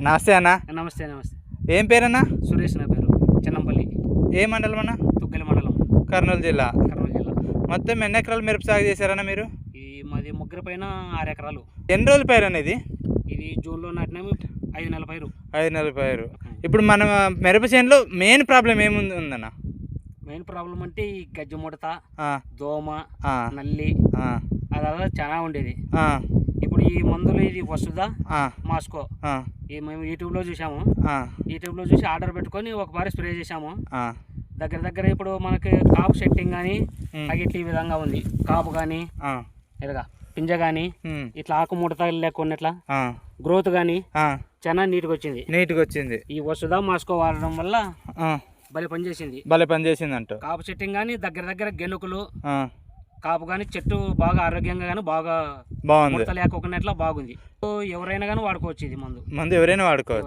నమస్తే అన్న. నమస్తే నమస్తే. ఏం పేరన్నా? సురేష్ నా పేరు. చెన్నంపల్లి. ఏ మండలం అన్న? తుగ్గలి మండలం. కర్నూలు జిల్లా. కర్నూలు జిల్లా. మొత్తం ఎన్ని ఎకరాలు మిరప సాగు చేశారన్న మీరు? ఈ మాది ముగ్గురు పైన ఆరు ఎకరాలు. ఎన్ని రోజుల పైరు అనేది ఇది? జూన్లో నాటినాము ఐదు నెలల పైరు. ఐదు నెలల పైరు. ఇప్పుడు మన మిరప చేనులో మెయిన్ ప్రాబ్లం ఏముంది ఉందన్న? మెయిన్ ప్రాబ్లం అంటే ఈ గజ్జ ముడత దోమ నల్లి. అలా చాలా ఉండేది. ఇప్పుడు ఈ మందులు ఇది వస్తుందా? ఆ, మాస్కో. మేము యూట్యూబ్లో చూసాము యూట్యూబ్లో చూసి ఆర్డర్ పెట్టుకొని ఒక బారి స్ప్రే చేసాము దగ్గర దగ్గర ఇప్పుడు మనకి కాపు సెట్టింగ్ కానీ ఉమ్, తగిట్ల ఈ విధంగా ఉంది. కాపు కానీ ఇలాగా పింజ కానీ ఇట్లా ఆకు ముడత ఆ, గ్రోత్ కానీ చాలా నీట్గా వచ్చింది. నీట్గా వచ్చింది ఈ వసుదా మాస్కో వాడడం వల్ల బలి పనిచేసింది. భలే పని చేసిందంట కాపు సెట్టింగ్ కానీ దగ్గర దగ్గర గెనుకులు కాపు కానీ చెట్టు బాగా ఆరోగ్యంగా కానీ బాగా బాగుంది. లేకుండా బాగుంది. ఎవరైనా కానీ వాడుకోవచ్చు ఇది మందు. మందు ఎవరైనా వాడుకోవచ్చు.